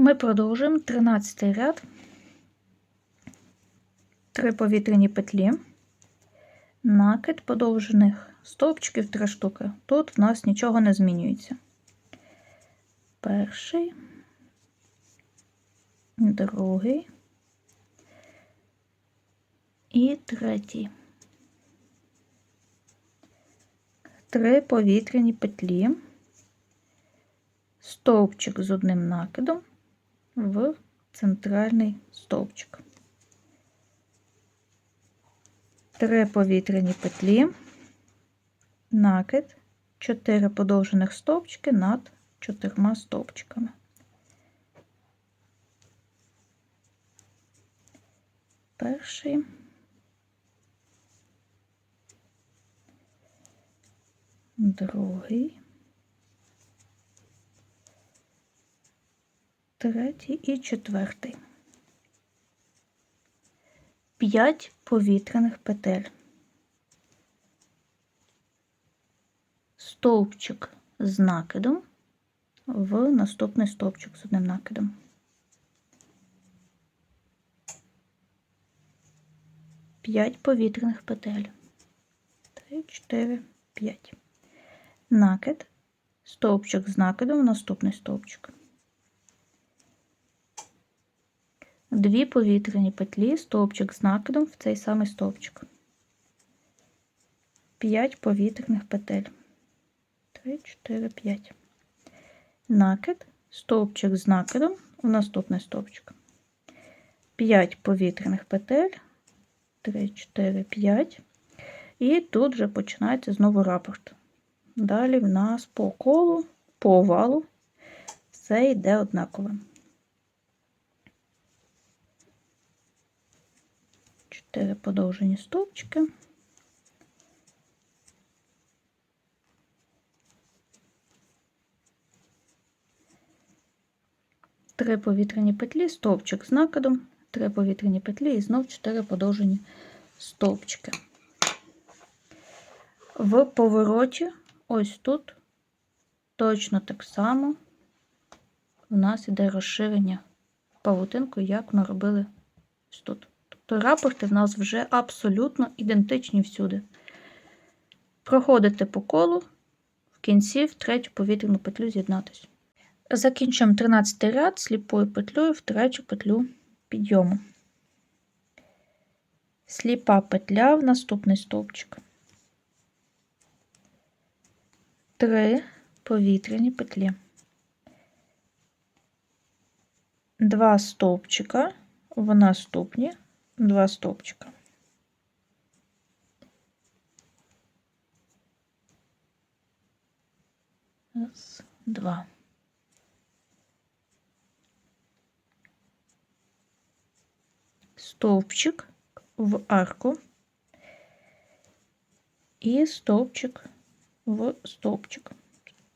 Ми продовжуємо. 13 ряд, три повітряні петлі, накид подовжених стовпчиків 3 штуки. Тут в нас нічого не змінюється. Перший, другий. І третій. Три повітряні петлі, стовпчик з одним накидом в центральний стовпчик. Три повітряні петлі, накид, 4 подовжених стовпчики над чотирма стовпчиками. Перший. Другий. Третій і четвертий. П'ять повітряних петель. Стовпчик з накидом в наступний стовпчик з одним накидом. П'ять повітряних петель. Три, чотири, п'ять. Накид, стовпчик з накидом в наступний стовпчик. Дві повітряні петлі, стовпчик з накидом в цей самий стовпчик. 5 повітряних петель. 3, 4, 5. Накид, стовпчик з накидом в наступний стовпчик. 5 повітряних петель. 3, 4, 5. І тут вже починається знову рапорт. Далі в нас по колу, по овалу все йде однаково. 4 подовжені стовпчики. Три повітряні петлі, стовпчик з накидом, три повітряні петлі і знов 4 подовжені стовпчики. В повороті, ось тут, точно так само у нас іде розширення павутинку, як ми робили ось тут то рапорти в нас вже абсолютно ідентичні всюди. Проходите по колу, в кінці в третю повітряну петлю з'єднатися. Закінчуємо 13 ряд сліпою петлею в третю петлю підйому. Сліпа петля в наступний стовпчик. Три повітряні петлі. Два стовпчика в наступні два стопчика. Раз, два. Стовпчик в арку і стовпчик в стовпчик.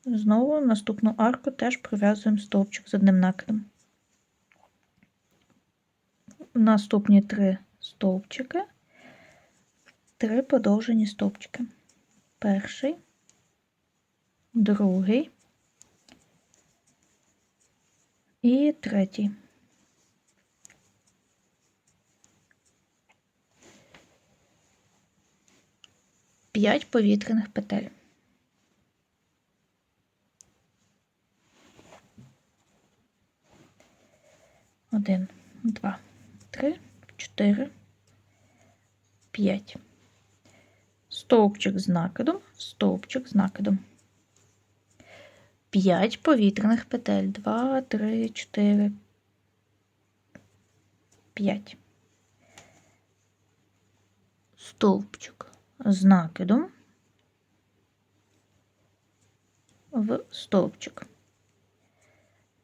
Знову наступну арку теж прив'язуємо стовпчик з одним накидом наступні три стовпчики, три подовжені стовпчики. Перший, другий і третій. П'ять повітряних петель. Один, два. 3, 4, 5. Стовпчик з накидом, стовпчик з накидом. 5 повітряних петель. 2, 3, 4, 5. Стовпчик з накидом в стовпчик.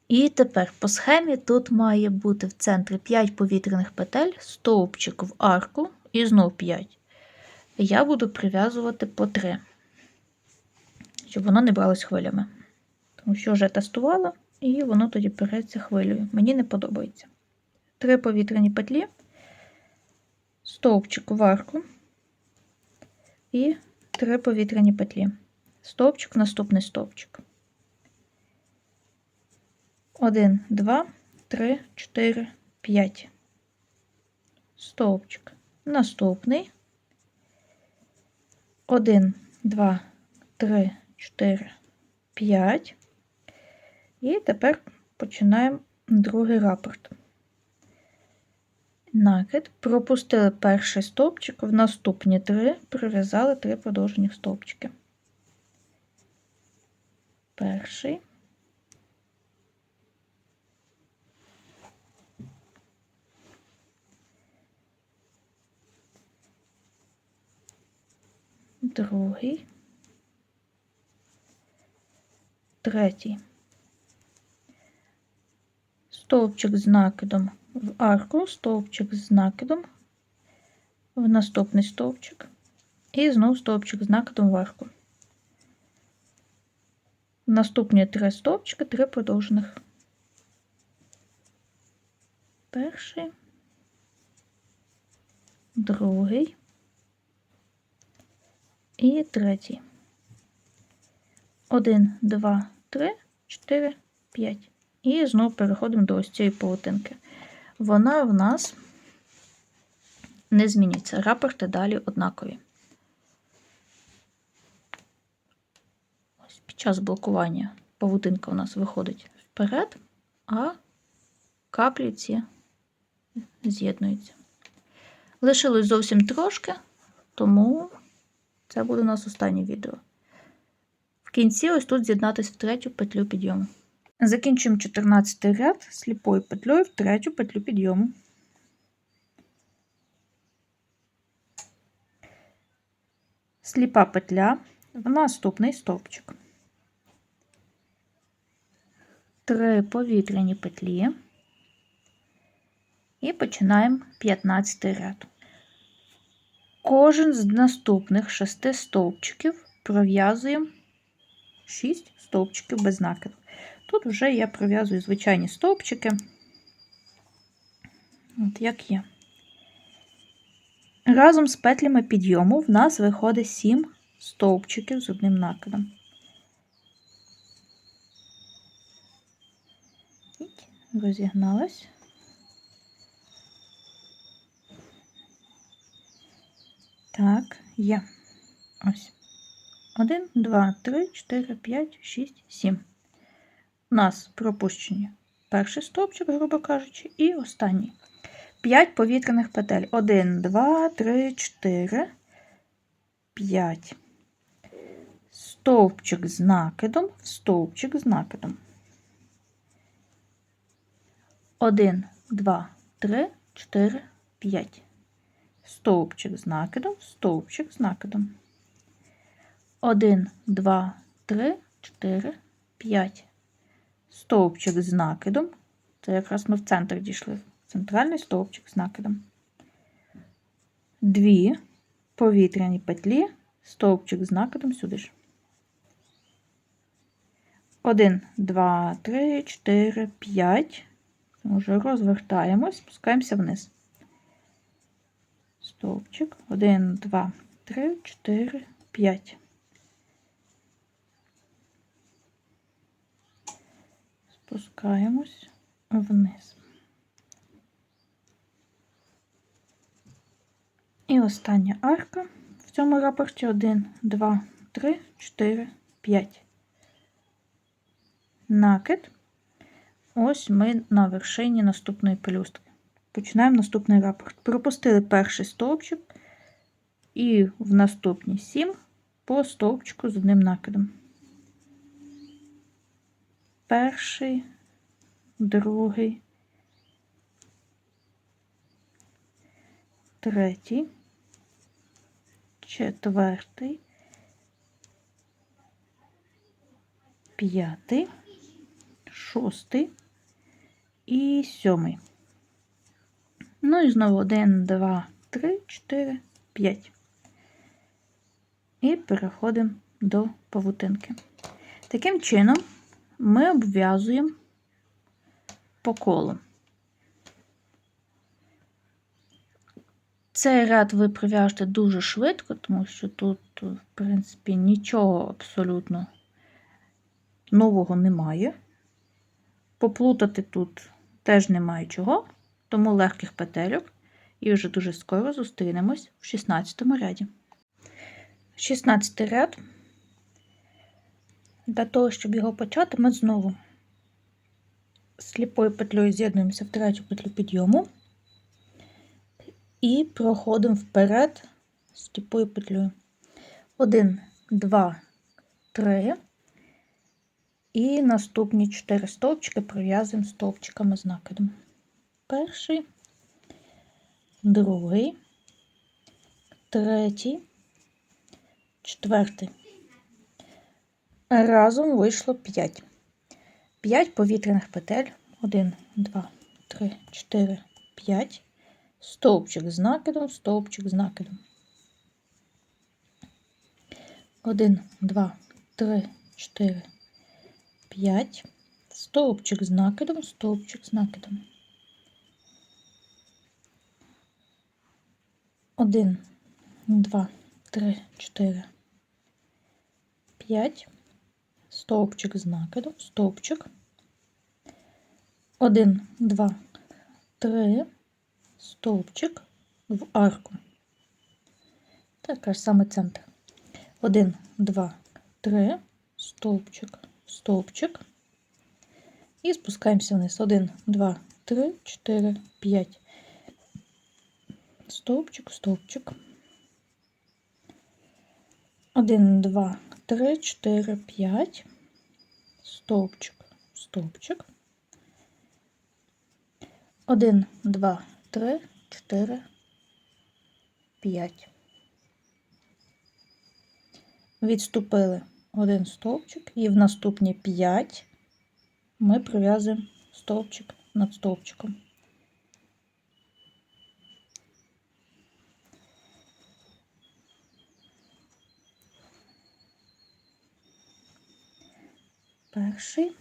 І тепер по схемі тут має бути в центрі 5 повітряних петель, стовпчик в арку і знов 5. Я буду прив'язувати по 3, щоб воно не бралось хвилями. Тому що вже тестувала, і воно тоді береться хвилею. Мені не подобається. 3 повітряні петлі, стовпчик в арку і 3 повітряні петлі. Стовпчик, наступний стовпчик. 1, 2, 3, 4, 5. Стовпчик. Наступний. 1, 2, 3, 4, 5. І тепер починаємо другий рапорт. Накид. Пропустили перший стовпчик, в наступні три прив'язали три продовжені стовпчики. Перший. Другий. Третій. Стовпчик з накидом в арку, стовпчик з накидом в наступний стовпчик. І знов стовпчик з накидом в арку. Наступні три стовпчики, три продовжених. Перший, другий і третій. Один, два, три, чотири, п'ять. І знову переходимо до ось цієї паутинки. Вона в нас не зміниться. Рапорти далі однакові. Ось під час блокування павутинка у нас виходить вперед, а каплі ці з'єднуються. Лишилось зовсім трошки, тому це буде у нас останнє відео. В кінці ось тут з'єднатися в третю петлю підйому. Закінчуємо 14 ряд сліпою петлею в третю петлю підйому. Сліпа петля в наступний стовпчик. Три повітряні петлі і починаємо 15 ряд. Кожен з наступних шести стовпчиків пров'язуємо 6 стовпчиків без накиду. Тут вже я пров'язую звичайні стовпчики, от як є. Разом з петлями підйому в нас виходить 7 стовпчиків з одним накидом. Розігналась. Так, є. Ось. 1, 2, 3, 4, 5, 6, 7 у нас пропущені перший стовпчик, грубо кажучи, і останній. 5 повітряних петель. 1, 2, 3, 4, 5. Стовпчик з накидом, стовпчик з накидом. 1, 2, 3, 4, 5. Стовпчик з накидом, стовпчик з накидом. 1, 2, 3, 4, 5 стовпчик з накидом. Це якраз ми в центр дійшли. Центральний стовпчик з накидом. Дві повітряні петлі, стовпчик з накидом сюди ж. Один, два, три, чотири, п'ять. Вже розвертаємось, спускаємося вниз. Стовпчик. Один, два, три, чотири, п'ять. спускаємось вниз. І остання арка в цьому рапорті 1, 2, 3, 4, 5. Накид. Ось ми на вершині наступної пелюстки. Починаємо наступний рапорт. Пропустили перший стовпчик і в наступні 7 по стовпчику з одним накидом перший, другий, третій, четвертий, п'ятий, шостий і сьомий. Ну і знову один, два, три, чотири, п'ять. І переходимо до павутинки. Таким чином ми обв'язуємо по колу. Цей ряд ви прив'яжете дуже швидко, тому що тут, в принципі, нічого абсолютно нового немає. Поплутати тут теж немає чого, тому легких петельок. І вже дуже скоро зустрінемось в 16 ряді. 16 ряд. Для того, щоб його почати, ми знову сліпою петлею з'єднуємося в третю петлю підйому і проходимо вперед сліпою петлею. 1, 2, 3. І наступні 4 стовпчики пров'язуємо стовпчиками з накидом. Перший, другий, третій, четвертий. Разом вийшло 5. 5 повітряних петель. 1, 2, 3, 4, 5. Стовпчик з накидом, стовпчик з накидом. 1, 2, 3, 4, 5. Стовпчик з накидом, стовпчик з накидом. 1, 2, 3, 4, 5. Стовпчик з накидом, стовпчик. 1, 2, 3, стовпчик в арку. Також саме центр. 1, 2, 3, стовпчик, стовпчик. І спускаємося вниз. 1, 2, 3, 4, 5. Стовпчик, стовпчик. 1, 2, 3, 4, 5. Стовпчик, стовпчик. 1, 2, 3, 4, 5. Відступили один стовпчик і в наступні 5 ми прив'язуємо стовпчик над стовпчиком. Перший,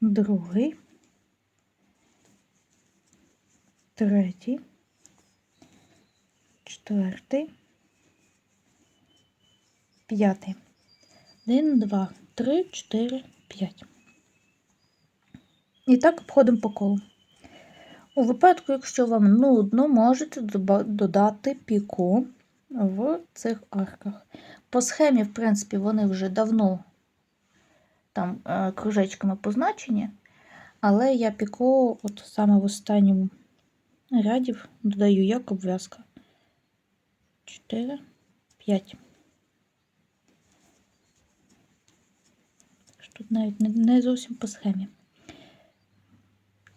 другий, третій, четвертий, п'ятий. Один, два, три, чотири, п'ять. І так обходимо по колу. У випадку, якщо вам нудно, можете додати піку в цих арках. По схемі, в принципі, вони вже давно там е, кружечками позначені, але я піку от саме в останньому рядів додаю як обв'язка. 4, 5. Тут навіть не зовсім по схемі.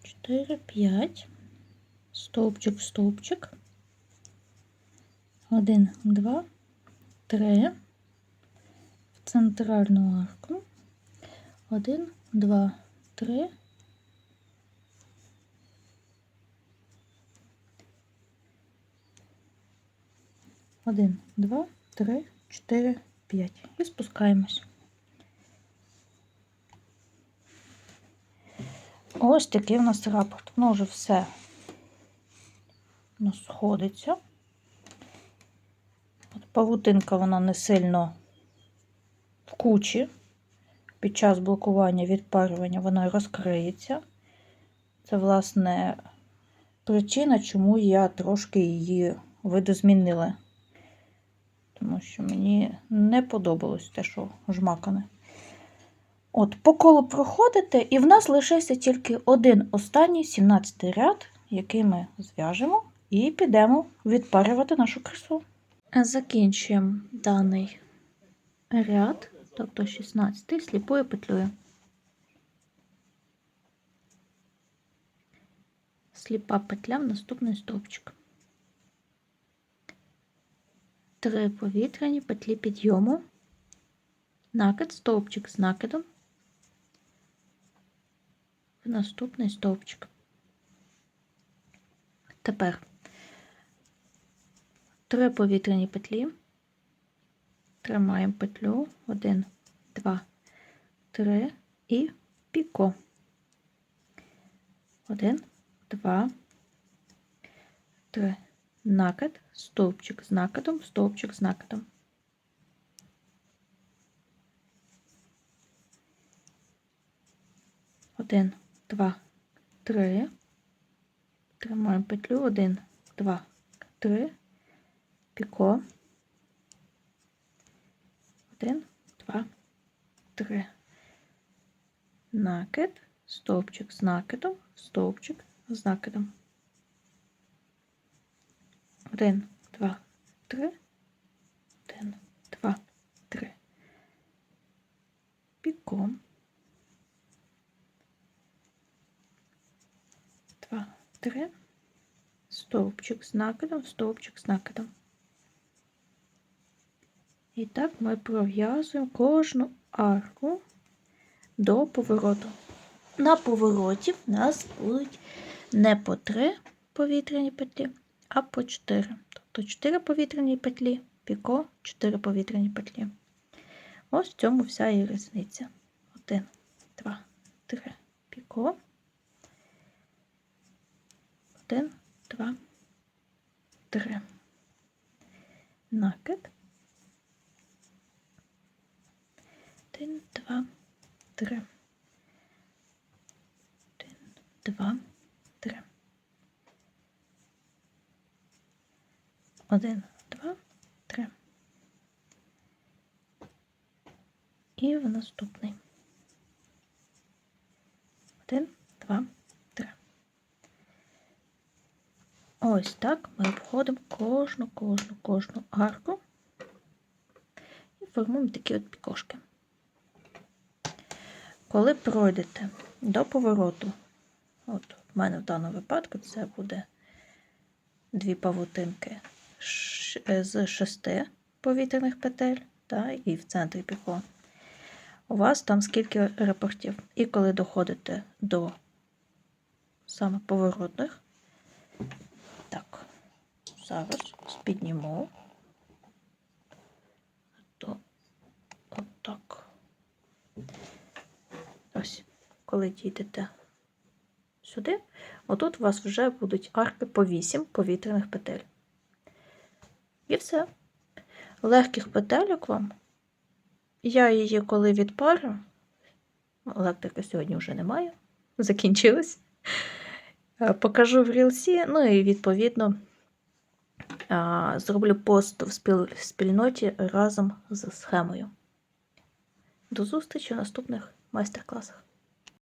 4, 5, стовпчик стовпчик. 1, 2, 3, в центральну арку. 1, 2, 3. Один, два, три, чотири, п'ять. І спускаємось. Ось такий у нас рапорт. Воно вже все воно сходиться. От Павутинка вона не сильно в кучі. Під час блокування відпарювання вона розкриється. Це, власне, причина, чому я трошки її видозмінила. Тому що мені не подобалось те, що жмакане. От, по колу проходите, і в нас лишився тільки один останній 17 ряд, який ми зв'яжемо, і підемо відпарювати нашу красу. Закінчуємо даний ряд, тобто 16 сліпою петлею. Сліпа петля в наступний стовпчик. Три повітряні петлі підйому, накид, стовпчик з накидом в наступний стовпчик. Тепер три повітряні петлі, тримаємо петлю, один, два, три і піко. Один, два, три. Накид, стовпчик з накидом, стовпчик з накидом. Один, два, три. Тримаємо петлю. Один, два, три. Піко. Один, два, три. Накид, стовпчик з накидом, стовпчик з накидом. Один, два, три. Один, два, три. Піком. Два, три. Стовпчик з накидом, стовпчик з накидом. І так ми пров'язуємо кожну арку до повороту. На повороті в нас будуть не по три повітряні петлі, а по 4. Тобто 4 повітряні петлі, піко, 4 повітряні петлі. Ось в цьому вся і різниця. 1, 2, 3, піко. 1, 2, 3. Накид. 1, 2, 3. 1, 2, 3. Один, два, три. І в наступний. Один, два, три. Ось так ми обходимо кожну, кожну, кожну арку і формуємо такі от пікошки. Коли пройдете до повороту, от в мене в даному випадку це буде дві павутинки е, з шести повітряних петель, та, і в центрі піко. У вас там скільки рапортів. І коли доходите до саме поворотних, так, зараз підніму, то отак. Ось, коли дійдете сюди, отут у вас вже будуть арки по 8 повітряних петель. І все. Легких петельок вам. Я її коли відпарю, електрики сьогодні вже немає, закінчилась. Е, Покажу в рілсі, ну і відповідно зроблю пост в спільноті разом з схемою. До зустрічі в наступних майстер-класах.